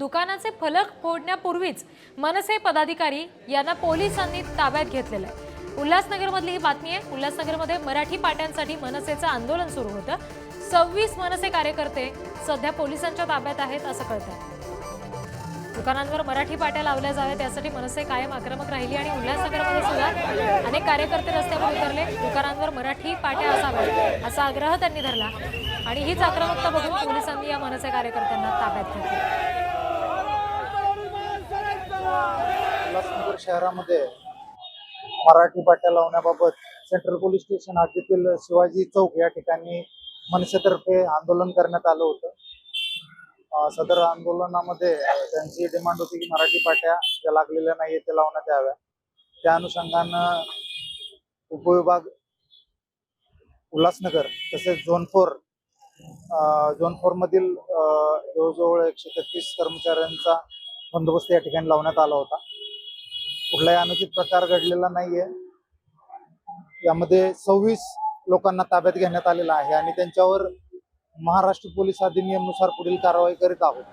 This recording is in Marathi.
दुकानाचे फलक फोडण्यापूर्वीच मनसे पदाधिकारी यांना पोलिसांनी ताब्यात घेतलेलं आहे. उल्हासनगरमधली ही बातमी आहे. उल्हासनगरमध्ये मराठी पाट्यांसाठी मनसेचं आंदोलन सुरू होतं. सव्वीस मनसे कार्यकर्ते सध्या पोलिसांच्या ताब्यात आहेत असं कळतं दुकानांवर मराठी पाट्या लावल्या जाव्यात यासाठी मनसे कायम आक्रमक राहिली आणि उल्हासनगरमध्ये सुद्धा अनेक कार्यकर्ते रस्त्यावर उतरले. दुकानांवर मराठी पाट्या असाव्यात असा आग्रह त्यांनी धरला. आणि हीच आक्रमकता बघून पोलिसांनी या मनसे कार्यकर्त्यांना ताब्यात घेतली उल्हासनगर शहरामध्ये मराठी पाट्या लावण्याबाबत सेंट्रल पोलीस स्टेशन हद्दीतील शिवाजी चौक या ठिकाणी मनसेतर्फे आंदोलन करण्यात आलं होतं. सदर आंदोलनामध्ये त्यांची डिमांड होती की मराठी पाट्या ज्या लागलेल्या नाही त्या लावण्यात याव्या. त्या अनुषंगानं उपविभाग उल्हासनगर तसेच झोन फोर झोन फोर मधील जवळजवळ एकशे तेहतीस कर्मचाऱ्यांचा बंदोबस्त या ठिकाणी लावण्यात आला होता. कुठलाही अनुचित प्रकार घडलेला नाहीये. यामध्ये सव्वीस लोकांना ताब्यात घेण्यात आलेला आहे आणि त्यांच्यावर महाराष्ट्र पोलीस अधिनियमनुसार पुढील कारवाई करीत आहोत.